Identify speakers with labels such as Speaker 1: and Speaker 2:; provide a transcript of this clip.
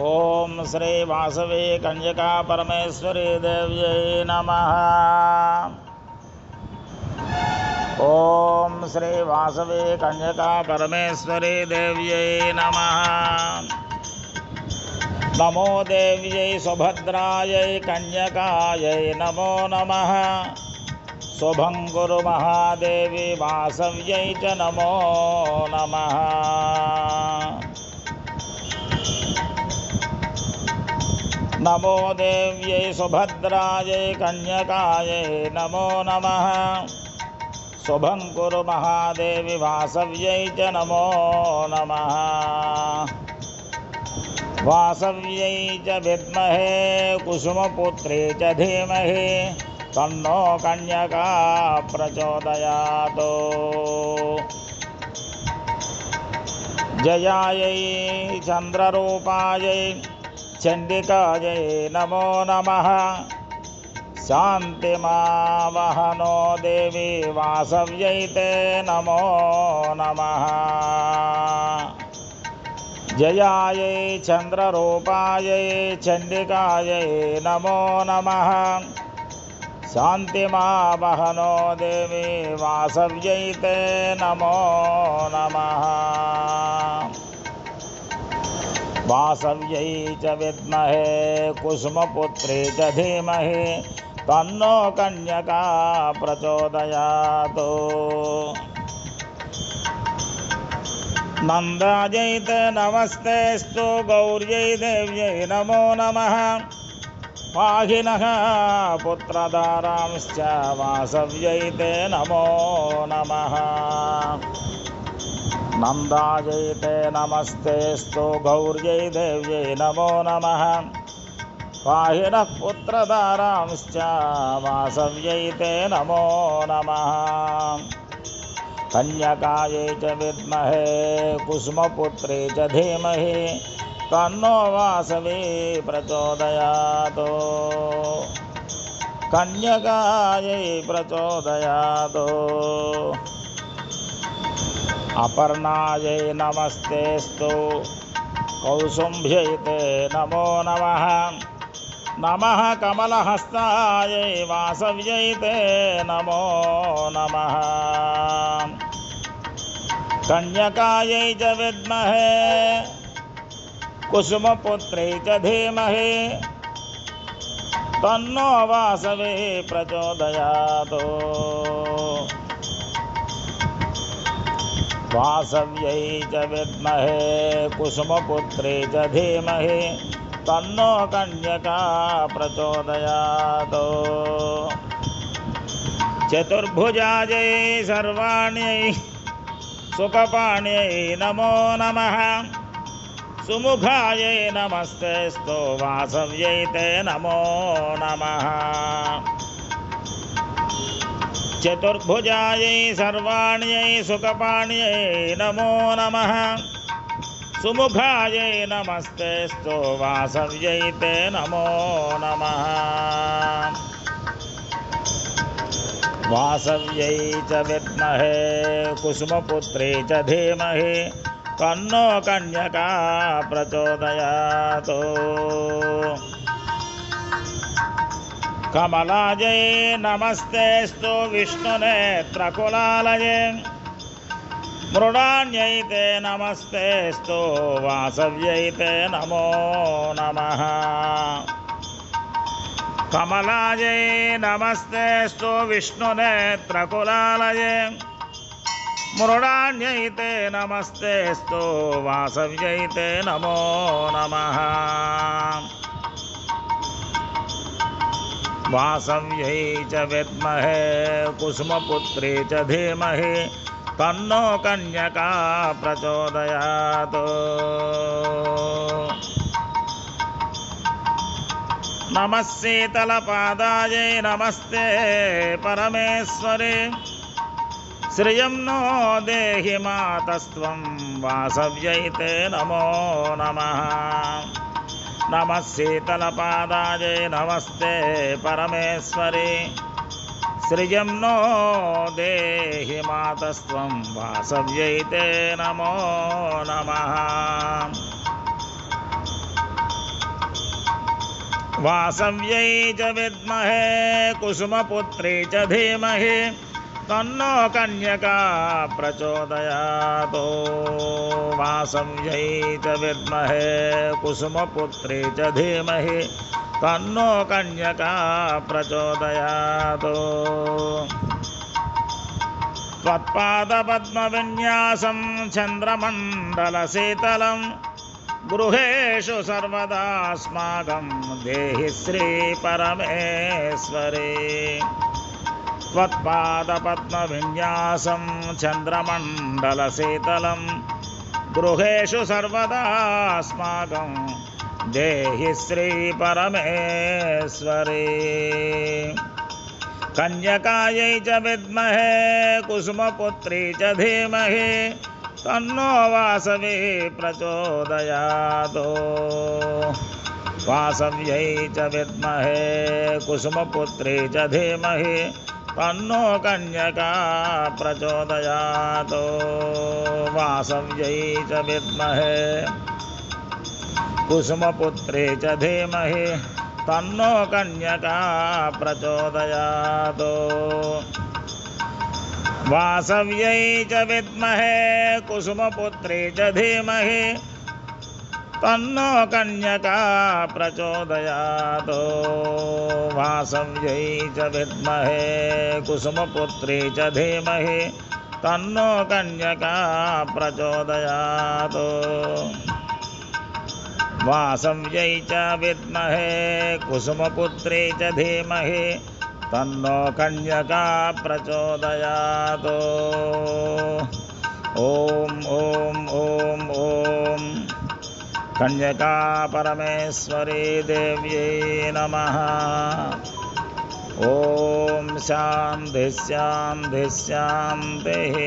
Speaker 1: ओम श्री वासवे कञ्जका परमेश्वरी देव्यै नम। ओम श्री वासवे कञ्जका परमेश्वरी देव्यै नम। नमो देव्यै सुभद्राय कन्यकायै नमो नम। शुभं गुरुमहादेवी वासव्यै च नमो नमः। नमो देव्यै सुभद्रायै कन्यकायै नमो नमः। शुभं महादेवी महादेवि च नमो नमः। वासव्यै च विद्महे, कुसुमपुत्रे च धीमहि, तन्नो कन्यका प्रचोदयात्। जयायै चन्द्ररूपायै चण्डिकायै नमो नमः। शान्तिमावहनो देवी वासव्यै ते नमो नमः। जयायै चन्द्ररूपायै चण्डिकायै नमो नमः। शान्तिमावहनो देवी वासव्यै ते नमो नमः। वासव्यै च विद्महे कुसुमपुत्रे च धीमहि, तन्नो कन्यका प्रचोदयात्। नन्दायै त नमस्तेऽस्तु, गौर्यै देव्यै नमो नमः। पाहिनः पुत्रधारांश्च वासव्यै ते नमो नमः। नन्दायै ते नमस्तेऽस्तु गौर्यै देव्यै नमो नमः। पाहिन पुत्रधारांश्च वासव्यै ते नमो नमः। कन्यकायै च विद्महे, कुसुमपुत्रे च धीमहि तन्नो वासवी प्रचोदयातो। कन्यकायै प्रचोदयातो। अपर्णाय नमस्ते स्तु कौसुम्भ्य नमो नमः। नमः कमलहस्ताय वासव्यैते नमो नमः। कन्यकायै च विद्महे, कुसुमपुत्रै च धीमहि, तन्नो वासवे प्रचोदयात्। वासव्यै च विद्महे कुसुमपुत्री च धीमहि तन्नो कन्यका प्रचोदयात्। चतुर्भुजायै सर्वाण्यै सुखपाण्यै नमो नमः। सुमुखायै नमस्ते स्तो वासव्यै ते नमो नमः। चतुर्भुजायै सर्वाण्यै सुखपाण्यै नमो नमः। सुमुखायै नमस्ते स्तो वासव्यै ते नमो नमः। वासव्यै च विद्महे कुसुमपुत्रे च धीमहि कन्नो कन्यका प्रचोदयात्। कमलाजयै नमस्तेस्तु विष्णुनेत्रैते नमस्ते स्तु वासव्यैते नमो नमः। कमलाजये नमस्ते स्तु विष्णुनेत्रकुलालये मृडान्यैते नमस्ते स्तु वासव्यैते नमो नमः। वासव्यै च विद्महे, कुसुमपुत्रे च धीमहि, तन्नो कन्यका प्रचोदयात्। नमः शीतलपादायै नमस्ते परमेश्वरे। श्रियं नो देहि मातस्त्वं वासव्यै ते नमो नमः। नम शीतलपादाय नमस्ते परमेश्वरी। सृजं नो देहि मातस्त्वं वासव्यै ते नमो नमः। वासव्यै च विद्महे, कुसुमपुत्रे च धीमहि। तन्नो कन्यका प्रचोदयातो वासव्यै च विद्महे कुसुमपुत्रे च धीमहि तन्नो कन्यका प्रचोदयातो त्वत्पादपद्मविन्यासं चन्द्रमण्डलशीतलं गृहेषु सर्वदास्माकं देहि श्रीपरमेश्वरे त्वत्पादपद्मविन्यासं चन्द्रमण्डलशीतलं गृहेषु सर्वदास्माकं देहि श्रीपरमेश्वरे। कन्यकायै च विद्महे कुसुमपुत्री च धीमहि तन्नो वासवे प्रचोदयातो। वासव्यै च विद्महे कुसुमपुत्री च धीमहि तन्नो कन्यका प्रचोदयातो वासव्यै च विद्महे कुसुमपुत्रे च धीमहि तन्नो कन्यका प्रचोदयातो वासव्यै च विद्महे कुसुमपुत्रे च धीमहि तन्नो कन्यका प्रचोदयातो वासव्यै च विद्महे कुसुमपुत्रे च धीमहि तन्नो कन्यका प्रचोदयातो वासव्यै च विद्महे कुसुमपुत्रे च धीमहि तन्नो कन्यका प्रचोदयातो ॐ कन्यका परमेश्वरी देव्यै नमः। ॐ शान्ति शान्ति शान्तिः